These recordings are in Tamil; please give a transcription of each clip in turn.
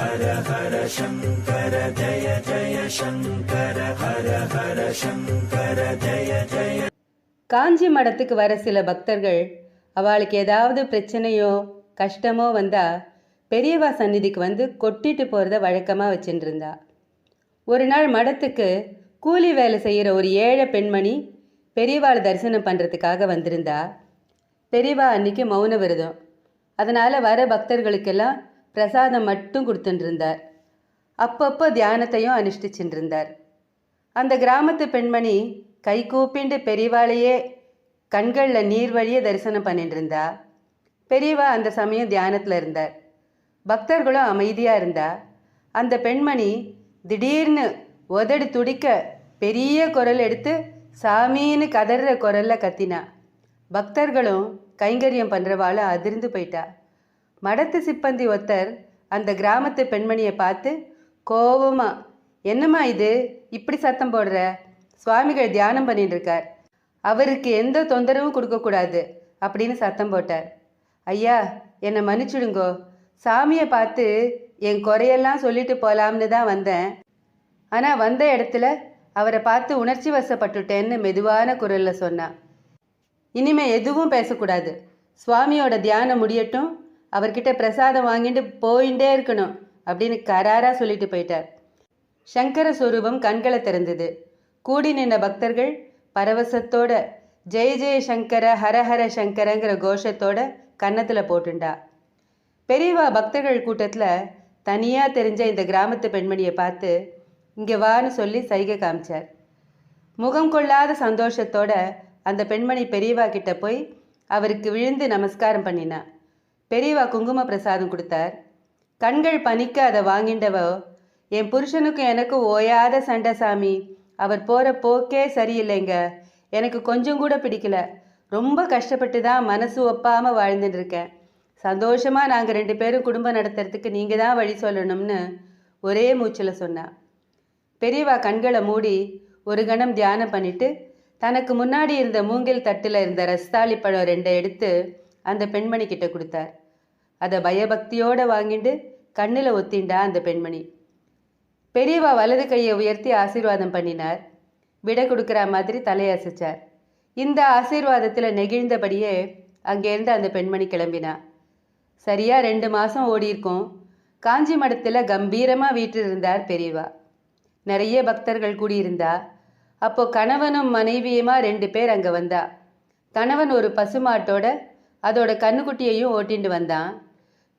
ஹர ஹர சங்கர ஜய ஜய சங்கர ஹர ஹர சங்கர ஜய ஜய காஞ்சி மடத்துக்கு வர சில பக்தர்கள் அவளுக்கு ஏதாவது பிரச்சனையோ கஷ்டமோ வந்தா பெரியவா சந்நிதிக்கு வந்து கொட்டிட்டு போகிறத வழக்கமாக வச்சுட்டு இருந்தா ஒரு நாள் மடத்துக்கு கூலி வேலை செய்கிற ஒரு ஏழை பெண்மணி பெரியவாளை தரிசனம் பண்ணுறதுக்காக வந்திருந்தா. பெரியவா அன்னைக்கு மௌன விரதம். அதனால் வர பக்தர்களுக்கெல்லாம் பிரசாதம் மட்டும் கொடுத்துட்டுருந்தார் அப்பப்போ தியானத்தையும் அனுஷ்டிச்சுட்டு இருந்தார் அந்த கிராமத்து பெண்மணி கை கூப்பிண்டு பெரியவாளையே கண்களில் நீர் வழியே தரிசனம் பண்ணிட்டு இருந்தா பெரியவா அந்த சமயம் தியானத்தில் இருந்தார். பக்தர்களும் அமைதியாக இருந்தா. அந்த பெண்மணி திடீர்னு உதடு துடிக்க பெரிய குரல் எடுத்து சாமின்னு கதற குரலில் கத்தினா. பக்தர்களும் கைங்கரியம் பண்ணுறவாள் அதிர்ந்து போயிட்டா. மடத்து சிப்பந்தி ஒருத்தர் அந்த கிராமத்து பெண்மணியை பார்த்து கோபமா என்னம்மா இது? இப்படி சத்தம் போடுற? சுவாமிகள் தியானம் பண்ணிட்டு இருக்கார் அவருக்கு எந்த தொந்தரவும் கொடுக்கக்கூடாது அப்படின்னு சத்தம் போட்டார். ஐயா என்னை மன்னிச்சிடுங்கோ. சாமியை பார்த்து என் குறையெல்லாம் சொல்லிட்டு போகலாம்னு தான் வந்தேன். ஆனால் வந்த இடத்துல அவரை பார்த்து உணர்ச்சி வசப்பட்டுட்டேன்னு மெதுவான குரலில் சொன்னான். இனிமே எதுவும் பேசக்கூடாது. சுவாமியோட தியானம் முடியட்டும். அவர்கிட்ட பிரசாதம் வாங்கிட்டு போயிட்டே இருக்கணும் அப்படின்னு கராராக சொல்லிட்டு போயிட்டார். சங்கர சொரூபம் கண்களை திறந்தது. கூடி நின்ற பக்தர்கள் பரவசத்தோட ஜெய ஜெய சங்கர ஹரஹர சங்கரங்கிற கோஷத்தோட கன்னத்தில் போட்டுண்டா. பெரியவா பக்தர்கள் கூட்டத்தில் தனியாக தெரிஞ்ச இந்த கிராமத்து பெண்மணியை பார்த்து இங்கே வான்னு சொல்லி சைகை காமிச்சார். முகம் கொள்ளாத சந்தோஷத்தோட அந்த பெண்மணி பெரியவா கிட்ட போய் அவருக்கு விழுந்து நமஸ்காரம் பண்ணினான் பெரியவா குங்கும பிரசாதம் கொடுத்தார். கண்கள் பணிக்க அதை வாங்கிண்டவோ? என் புருஷனுக்கும் எனக்கும் ஓயாத சண்டை சாமி. அவர் போகிற போக்கே சரியில்லைங்க. எனக்கு கொஞ்சம் கூட பிடிக்கல. ரொம்ப கஷ்டப்பட்டு தான் மனசு ஒப்பாமல் வாழ்ந்துட்டு இருக்கேன் சந்தோஷமாக நாங்கள் ரெண்டு பேரும் குடும்பம் நடத்துறதுக்கு நீங்கள் தான் வழி சொல்லணும்னு ஒரே மூச்சில் சொன்னா. பெரியவா கண்களை மூடி ஒரு கணம் தியானம் பண்ணிட்டு தனக்கு முன்னாடி இருந்த மூங்கில் தட்டில் இருந்த ரஸ்தாளி பழம் ரெண்டை எடுத்து அந்த பெண்மணி கிட்ட கொடுத்தார். அதை பயபக்தியோடு வாங்கிட்டு கண்ணில் ஒத்திண்டா அந்த பெண்மணி. பெரியவா வலது கையை உயர்த்தி ஆசீர்வாதம் பண்ணினார். விடை கொடுக்குற மாதிரி தலையசைச்சார். இந்த ஆசீர்வாதத்தில் நெகிழ்ந்தபடியே அங்கேருந்து அந்த பெண்மணி கிளம்பினா. சரியாக ரெண்டு மாதம் ஓடியிருக்கோம் காஞ்சி மடத்தில் கம்பீரமாக வீட்டில் இருந்தார் பெரியவா. நிறைய பக்தர்கள் கூடியிருந்தா. அப்போ கணவனும் மனைவியுமா ரெண்டு பேர் அங்கே வந்தா. கணவன் ஒரு பசுமாட்டோட அதோட கண்ணுக்குட்டியையும் ஓட்டிண்டு வந்தான்.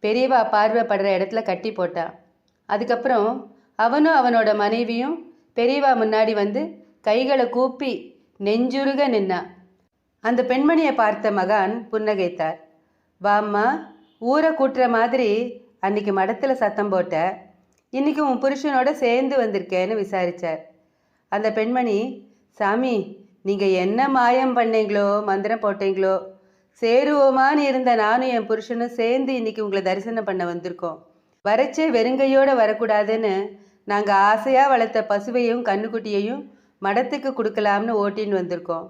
பெரியவா பார்வைப்படுற இடத்துல கட்டி போட்டான் அதுக்கப்புறம் அவனும் அவனோட மனைவியும் பெரியவா முன்னாடி வந்து கைகளை கூப்பி நெஞ்சுருக நின்னான் அந்த பெண்மணியை பார்த்த மகான் புன்னகைத்தார். வாம்மா ஊரை கூட்டுற மாதிரி அன்னைக்கு மடத்தில் சத்தம் போட்ட. இன்னைக்கு உன் புருஷனோட சேர்ந்து வந்திருக்கேன்னு விசாரித்தார் அந்த பெண்மணி சாமி நீங்கள் என்ன மாயம் பண்ணீங்களோ மந்திரம் போட்டீங்களோ சேருவோமான்னு இருந்த நானும் என் புருஷனும் சேர்ந்து இன்னைக்கு உங்களை தரிசனம் பண்ண வந்திருக்கோம். வரச்சே வெறுங்கையோடு வரக்கூடாதுன்னு நாங்கள் ஆசையாக வளர்த்த பசுவையும் கண்ணுக்குட்டியையும் மடத்துக்கு கொடுக்கலாம்னு ஓட்டின்னு வந்திருக்கோம்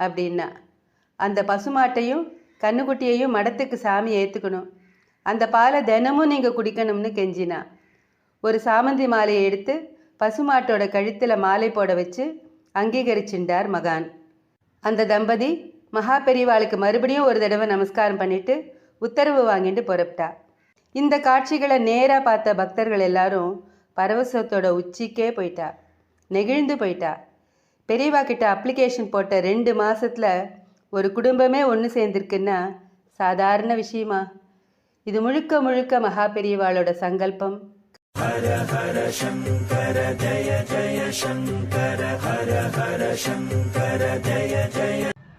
அப்படின்னா. அந்த பசுமாட்டையும் கண்ணுக்குட்டியையும் மடத்துக்கு சாமி ஏற்றுக்கணும் அந்த பாலை தினமும் நீங்கள் குடிக்கணும்னு கெஞ்சினா. ஒரு சாமந்தி மாலையை எடுத்து பசுமாட்டோட கழுத்தில் மாலை போட வச்சு அங்கீகரிச்சின்றார் மகான். அந்த தம்பதி மகா பெரிவாளுக்கு மறுபடியும் ஒரு தடவை நமஸ்காரம் பண்ணிட்டு உத்தரவு வாங்கிட்டு புறப்பட்டா. இந்த காட்சிகளை நேராக பார்த்த பக்தர்கள் எல்லாரும் பரவசத்தோட உச்சிக்கே போயிட்டா. நெகிழ்ந்து போயிட்டா. பெரியவா கிட்ட அப்ளிகேஷன் போட்ட ரெண்டு மாதத்தில் ஒரு குடும்பமே ஒன்று சேர்ந்திருக்குன்னா சாதாரண விஷயமா? இது முழுக்க முழுக்க மகா பெரியவாளோட சங்கல்பம். ஹர ஹர சங்கர ஜய ஜய சங்கர ஹர ஹர சங்கர ஜய ஜய